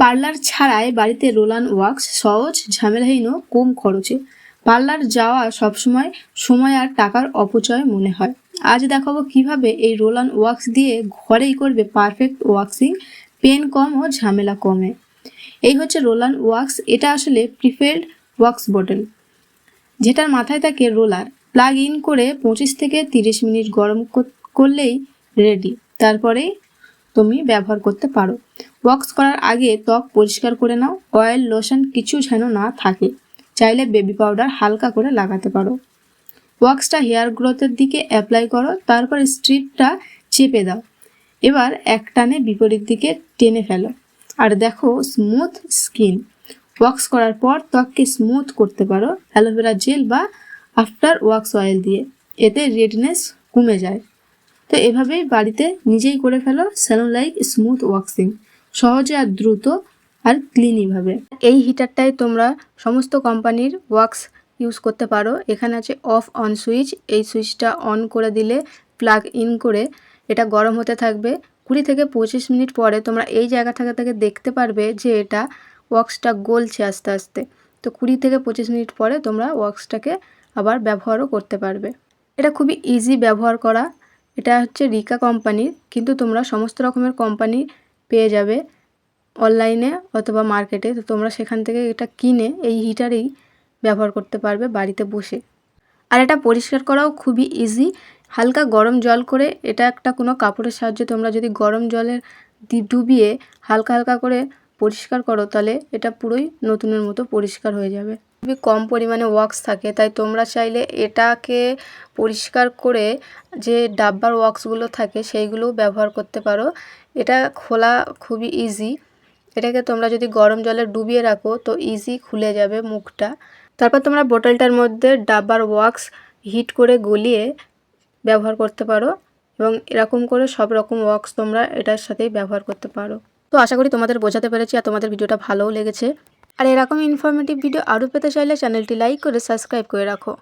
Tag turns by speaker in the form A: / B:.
A: Parlour ছাড়াই বাড়িতে রোলান wax, সহজ, ঝামেলাহীন ও কম খরচে। পার্লার যাওয়া সবসময় সময় আর টাকার অপচয় মনে হয়। আজ দেখাবো কীভাবে এই রোলান ওয়াক্স দিয়ে ঘরেই করবে পারফেক্ট ওয়াক্সিং, পেন কম ও ঝামেলা কমে। এই হচ্ছে রোলান ওয়াক্স, এটা আসলে প্রিফেড ওয়াক্স বটল, যেটার মাথায় থাকে রোলার। প্লাগ ইন করে পঁচিশ থেকে তিরিশ মিনিট গরম করলেই রেডি তারপরে তুমি ব্যবহার করতে পারো। ওয়াক্স করার আগে ত্বক পরিষ্কার করে নাও অয়েল লোশন কিছু যেন না থাকে। চাইলে বেবি পাউডার হালকা করে লাগাতে পারো। ওয়াক্সটা হেয়ার গ্রোথের দিকে অ্যাপ্লাই করো, তারপর স্ট্রিপটা চেপে দাও। এবার এক টানে বিপরীত দিকে টেনে ফেলো। আর দেখো স্মুথ স্কিন ওয়াক্স করার পর ত্বককে স্মুথ করতে পারো, অ্যালোভেরা জেল বা আফটার ওয়াক্স অয়েল দিয়ে। এতে রেডনেস কমে যায়। তো এভাবেই বাড়িতে নিজেই করে ফেলো স্যালন লাইক স্মুথ ওয়াক্সিং সহজে আর দ্রুত আর ক্লিনইভাবে এই হিটারটাই তোমরা সমস্ত কোম্পানির ওয়াক্স ইউজ করতে পারো। এখানে আছে অফ অন সুইচ এই সুইচটা অন করে দিলে প্লাগ ইন করে এটা গরম হতে থাকবে। কুড়ি থেকে পঁচিশ মিনিট পরে তোমরা এই জায়গা থেকে থেকে দেখতে পারবে যে এটা ওয়াক্সটা গলছে আস্তে আস্তে। তো কুড়ি থেকে পঁচিশ মিনিট পরে তোমরা ওয়াক্সটাকে আবার ব্যবহারও করতে পারবে। এটা খুবই ইজি ব্যবহার করা। এটা হচ্ছে রিকা কোম্পানির কিন্তু তোমরা সমস্ত রকমের কোম্পানি পেয়ে যাবে অনলাইনে অথবা মার্কেটে তো তোমরা সেখান থেকে এটা কিনে এই হিটারেই ব্যবহার করতে পারবে বাড়িতে বসে। আর এটা পরিষ্কার করাও খুবই ইজি হালকা গরম জল করে এটা একটা কোনো কাপড়ের সাহায্যে তোমরা যদি গরম জলে দি- ডুবিয়ে হালকা হালকা করে পরিষ্কার করো তাহলে এটা পুরোই নতুনের মতো পরিষ্কার হয়ে যাবে। খুবই কম পরিমাণে ওয়াক্স থাকে, তাই তোমরা চাইলে এটাকে পরিষ্কার করে যে ডাব্বার ওয়াক্সগুলো থাকে সেইগুলোও ব্যবহার করতে পারো। এটা খোলা খুবই ইজি এটাকে তোমরা যদি গরম জলে ডুবিয়ে রাখো, তো ইজি খুলে যাবে মুখটা। তারপর তোমরা বোতলটার মধ্যে ডাব্বার ওয়াক্স হিট করে গলিয়ে ব্যবহার করতে পারো এবং এরকম করে সব রকম ওয়াক্স তোমরা এটার সাথেই ব্যবহার করতে পারো। তো আশা করি তোমাদের বোঝাতে পেরেছি আর তোমাদের ভিডিওটা ভালোও লেগেছে। আর এরকম ইনফরমেটিভ ভিডিও আরও পেতে চাইলে চ্যানেলটি লাইক করে সাবস্ক্রাইব করে রাখো।